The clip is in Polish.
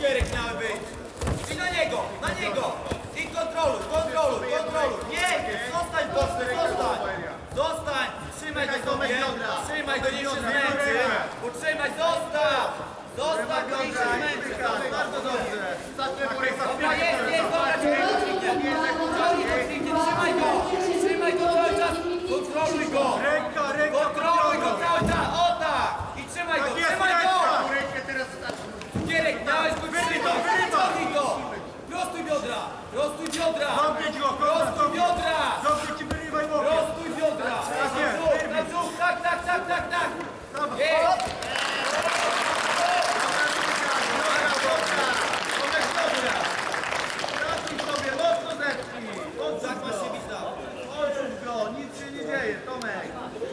Cukierek miały być. I na niego, na niego. I kontroluj, kontroluj, kontroluj. Nie, zostań boczny, zostań. Zostań, trzymaj go sobie. Trzymaj go, niech się zmęczy. Utrzymaj, zostaw. Zostaw go, niech się zmęczy. Bardzo dobrze. Prostuj biodra! Zamknąć go, Prostuj biodra! Dobrze ci wyrywaj nogę. Prostuj biodra! Tak wyrwij. na brzuch, tak, tak, tak, tak, tak! Jest! Tak Tomek.